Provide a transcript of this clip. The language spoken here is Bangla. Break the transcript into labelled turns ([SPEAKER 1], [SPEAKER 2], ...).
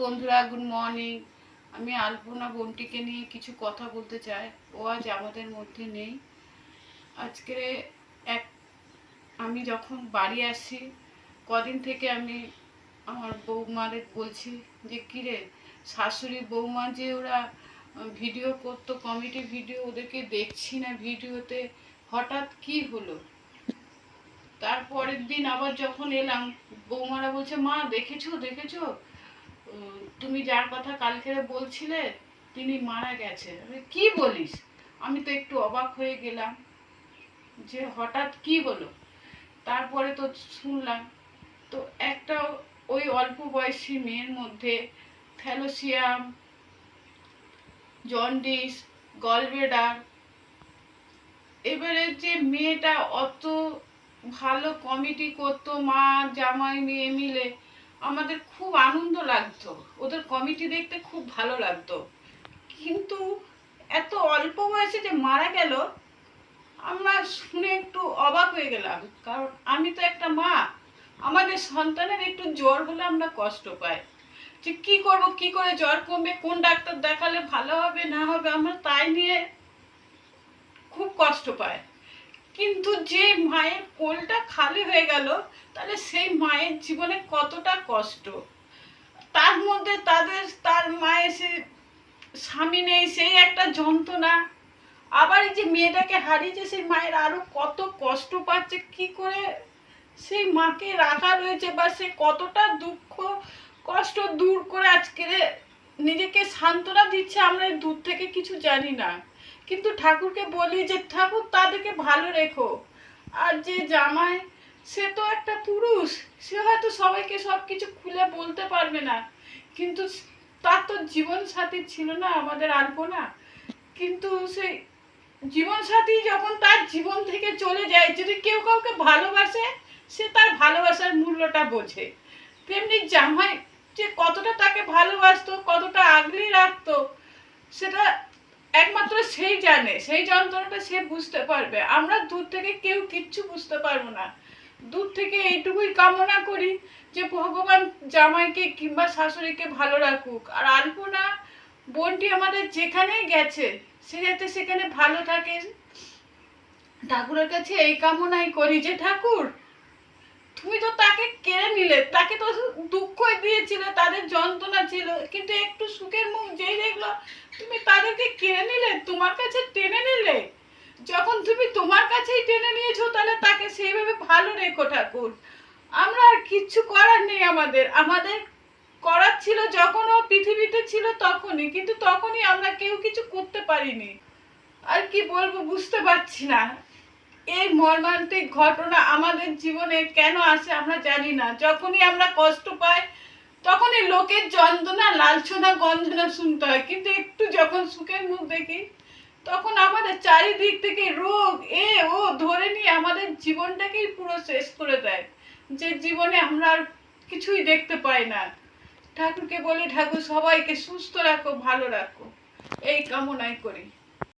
[SPEAKER 1] বন্ধুরা গুড মর্নিং আমি আলপনা বোনটিকে নিয়ে কিছু কথা বলতে চাই। ও আজ আমাদের মধ্যে নেই। আজকে এক, আমি যখন বাড়ি আসি, কদিন থেকে আমি আমার বৌমাদের বলছি যে, কিরে, শাশুড়ি বৌমা যে ওরা ভিডিও করতো, কমেডি ভিডিও, ওদেরকে দেখছি না ভিডিওতে। হঠাৎ কি হলো? তারপরের দিন আবার যখন এলাম, বৌমারা বলছে, মা, দেখেছ দেখেছ? তুমি যার কথা কালকে বলছিলে, তিনি মারা গেছে। কি বলিস? আমি তো একটু অবাক হয়ে গেলাম যে হঠাৎ কি হলো? তারপরে তো শুনলাম, তো একটা ওই অল্প বয়সী মেয়ের মধ্যে থ্যালোসিয়াম, জন্ডিস গলবেডার এবারে যে মেয়েটা অত ভালো কমিটি করতো, মা জামাই মেয়ে মিলে আমাদের খুব আনন্দ লাগতো। ওদের কমিটি দেখতে খুব ভালো লাগতো। কিন্তু এত অল্প বয়সে যে মারা গেল, আমরা শুনে একটু অবাক হয়ে গেলাম। কারণ আমি তো একটা মা, আমাদের সন্তানের একটু জ্বর হলে আমরা কষ্ট পাই। যে কি করব, কি করে জ্বর কমবে, কোন ডাক্তার দেখালে ভালো হবে, না হবে, আমরা তাই নিয়ে খুব কষ্ট পাই। কিন্তু যে মায়ের কোলটা খালি হয়ে গেল, তাহলে সেই মায়ের জীবনে কতটা কষ্ট? তার মধ্যে তাদের, তার মায়ের সে স্বামী নেই, সেই একটা যন্ত্রণা। আবার এই যে মেয়েটাকে হারিয়েছে, সেই মায়ের আরও কত কষ্ট পাচ্ছে, কি করে সেই মাকে রাখা রয়েছে বা সে কতটা দুঃখ, কষ্ট দূর করে আজকে নিজেকে সান্ত্বনা দিচ্ছে, আমরা দূর থেকে কিছু জানি না। কিন্তু ঠাকুরকে বলি যে, ঠাকুর, তাদেরকে ভালো রেখো। আর যে জামাই, সে তো একটা পুরুষ, সে হয়তো সবাইকে সব কিছু খুলে বলতে পারবে না। কিন্তু তার তো জীবন সাথী ছিল না আমাদের আলপনা। কিন্তু সেই জীবন সাথী যখন তার জীবন থেকে চলে যায়, যদি কেউ কাউকে ভালোবাসে, সে তার ভালোবাসার মূল্যটা বোঝে। তেমনি জামাই যে কতটা তাকে ভালোবাসতো, কতটা আগলে রাখতো, সেটা একমাত্র সেই জানে, সেই যন্ত্রণাটা সে বুঝতে পারবে। আমরা দূর থেকে কেউ কিচ্ছু বুঝতে পারব না। দূর থেকে এইটুকুই কামনা করি যে ভগবান জামাইকে কিংবা শাশুড়িকে ভালো রাখুক। আর আলপনা, বোনটি আমাদের যেখানেই গেছে, সে যাতে সেখানে ভালো থাকে ঠাকুরের কাছে এই কামনাই করি যে ঠাকুর তুমি তো তাকে কেড়ে নিলে, তাকে তো দুঃখই দিয়েছিলে, তাদের যন্ত্রণা ছিল, কিন্তু একটু সুখের মুখ যেই দেখল, তুমি তাদেরকে কেড়ে নিলে, তোমার কাছে টেনে নিলে? যখন তুমি তোমার কাছেই টেনে নিয়েছো, তাহলে তাকে সেইভাবে ভালো রেখো ঠাকুর। আমরা আর কিচ্ছু করার নেই আমাদের। আমাদের করার ছিল যখন ও পৃথিবীতে ছিল তখনই, কিন্তু তখনই আমরা কেউ কিছু করতে পারিনি। আর কি বলব, বুঝতে পারছি না। মর্মান্তিক ঘটনা আমাদের জীবনে কেন আসে আমরা জানি না। যখনই আমরা কষ্ট পাই, তখনই লোকের যন্ত্রণা লালছনা গঞ্জনা শুনতে হয়। কিন্তু একটু যখন সুখের মুখ দেখি, তখন আমাদের চারিদিক থেকে রোগ, এ, ও ধরে নিয়ে আমাদের জীবনটাকেই পুরো শেষ করে দেয়। যে জীবনে আমরা আর কিছুই দেখতে পাই না। ঠাকুরকে বলি, ঠাকুর, সবাইকে সুস্থ রাখো, ভালো রাখো। এই কামনাই করি।